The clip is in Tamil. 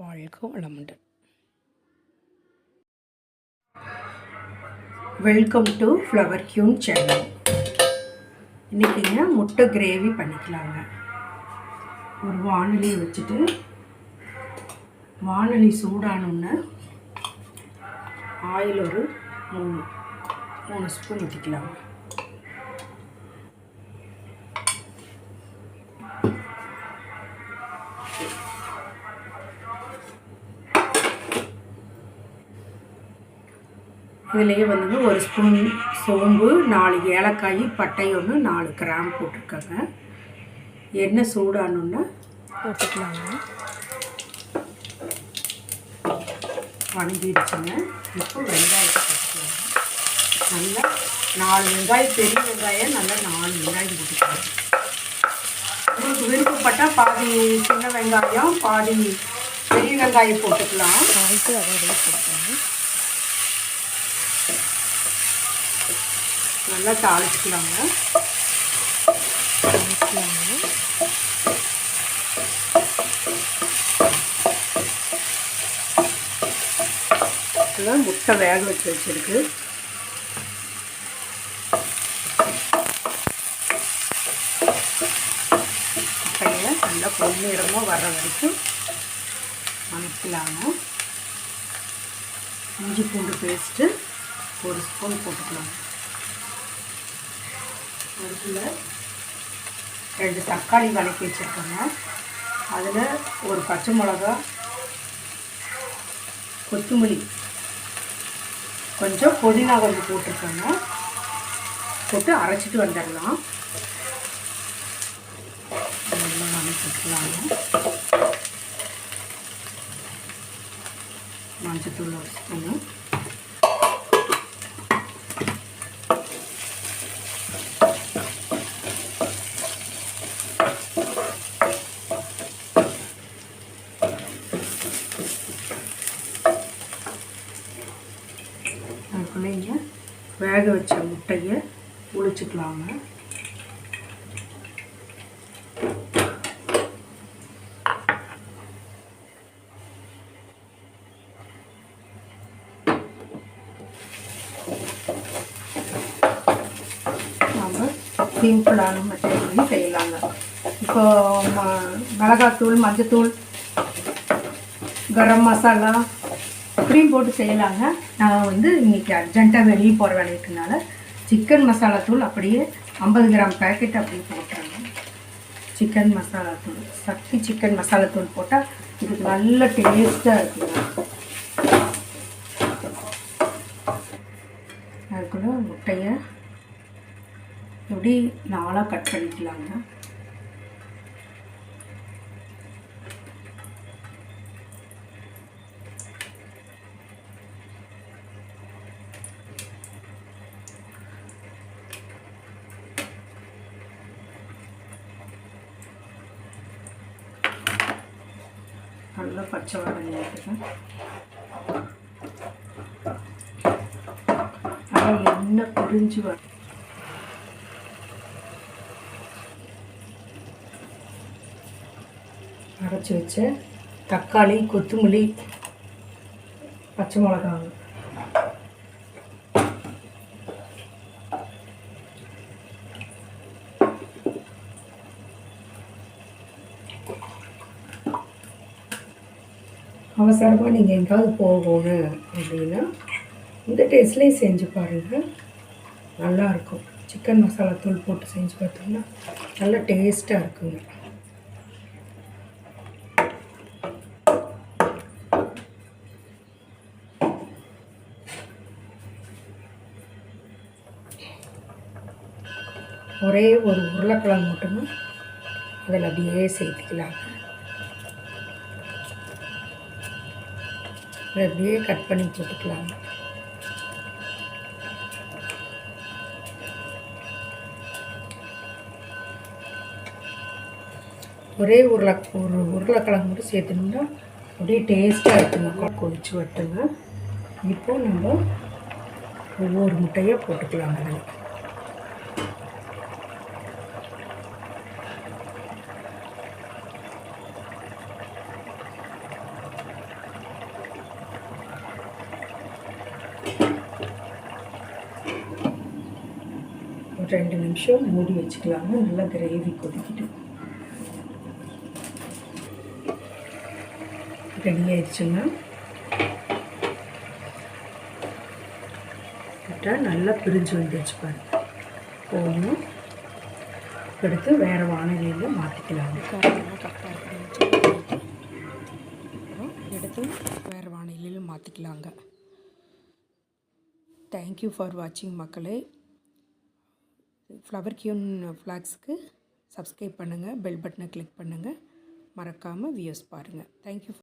வாழ்க வளமுடன். Welcome to flower queen channel இன்றைக்கிங்க முட்டை கிரேவி பண்ணிக்கலாங்க. ஒரு வானொலி வச்சுட்டு வானொலி சூடானோன்னு ஆயில் ஒரு மூணு மூணு ஸ்பூன் ஊற்றிக்கலாங்க இதுலேயே வந்துங்க ஒரு ஸ்பூன் சோம்பு நாலு ஏலக்காய் பட்டை ஒன்று நாலு கிராம் போட்டிருக்காங்க எண்ணெய் சூடானோன்னா போட்டுக்கலாங்க. வணங்கிடுச்சுங்க. இப்போ வெங்காயத்தை போட்டுக்கலாங்க. நல்லா நாலு வெங்காயம் பெரிய வெங்காயம் நல்லா நாலு வெங்காயம் போட்டுக்கலாம் உங்களுக்கு விருப்பப்பட்டால் பாதி சின்ன வெங்காயம் பாதி பெரிய வெங்காயம் போட்டுக்கலாம். போட்டுக்கலாம் நல்லா தாளிச்சுக்கலாங்க. தாளிக்கலாங்க இதில் முட்டை வேக வச்சு வச்சுருக்கு. முட்டையை நல்லா பொன்னிறமாக வர்ற வரைக்கும் வணக்கலாங்க இஞ்சி பூண்டு பேஸ்ட்டு ஒரு ஸ்பூன் போட்டுக்கலாம் அதுக்குள்ள ரெண்டு தக்காளி வதக்கி வச்சுருக்கோங்க. அதில் ஒரு பச்சை மிளகா கொத்தமல்லி கொஞ்சம் புதினா கொஞ்சம் போட்டிருக்கோங்க போட்டு அரைச்சிட்டு வந்துடலாம். நல்லா வதக்கிக்கலாங்க மஞ்சத்தூள் ஒரு ஸ்பூனு அதுக்குள்ளே இங்கே வேக வச்ச முட்டையை உளிச்சுக்கலாங்க நம்ம சிம்பிளான மட்டும் செய்யலாங்க. இப்போ ம மிளகாத்தூள் மஞ்சத்தூள் கரம் மசாலா இப்படியும் போட்டு செய்யலாங்க நான் வந்து இன்றைக்கி அர்ஜென்ட்டாக வெளியே போகிற வேலைக்குனால சிக்கன் மசாலா தூள் அப்படியே ஐம்பது கிராம் பேக்கெட் அப்படியே போட்டாங்க சிக்கன் மசாலா தூள் சக்தி சிக்கன் மசாலா தூள் போட்டால் இதுக்கு நல்ல டேஸ்ட்டாக இருக்குங்க அதுக்குள்ள முட்டையை எப்படி நாளாக கட் பண்ணிக்கலாங்க. நல்லா பச்சை வடை எடுத்துக்கேன் நல்லா எண்ணெய் பிரிஞ்சு வர அரைச்சி வச்ச தக்காளி கொத்தமல்லி பச்சை மிளகாங்க அவசரமாக நீங்கள் எங்கேயாவது போகணும் அப்படின்னா இந்த டேஸ்ட்லேயும் செஞ்சு பாருங்கள் நல்லாயிருக்கும் சிக்கன் மசாலா தூள் போட்டு செஞ்சு பார்த்தோம்னா நல்லா டேஸ்ட்டாக இருக்குங்க. ஒரே ஒரு உருளைக்கிழங்கு மட்டும்தான் அதில் அப்படியே சேர்த்துக்கலாங்க. அப்படியே கட் பண்ணி போட்டுக்கலாங்க ஒரே உருளை ஒரு உருளைக்கிழங்கு மட்டும் சேர்த்துனோம்னா அப்படியே டேஸ்ட்டாக இருக்குங்க கொதிச்சு வட்டுங்க இப்போ நம்ம ஒவ்வொரு முட்டையாக போட்டுக்கலாம் அதில் ரெண்டு நிமிஷம் மூடி வச்சுக்கலாங்க. நல்லா கிரேவி கொதிக்கிட்டு ரெடி ஆயிடுச்சுங்க. நல்லா பிரிஞ்சு வந்துருச்சு பாருங்க. போகணும் எடுத்து வேறு வானிலையில் மாற்றிக்கலாம் கரெக்டாக எடுத்து வேறு வானிலையில் மாற்றிக்கலாங்க தேங்க்யூ ஃபார் வாட்சிங் மக்களே. ஃப்ளவர் கியூன் ஃப்ளாக்ஸ்க்கு சப்ஸ்கிரைப் பண்ணுங்கள் பெல் பட்டனை கிளிக் பண்ணுங்கள் மறக்காமல் வியூஸ் பாருங்கள் தேங்க்யூ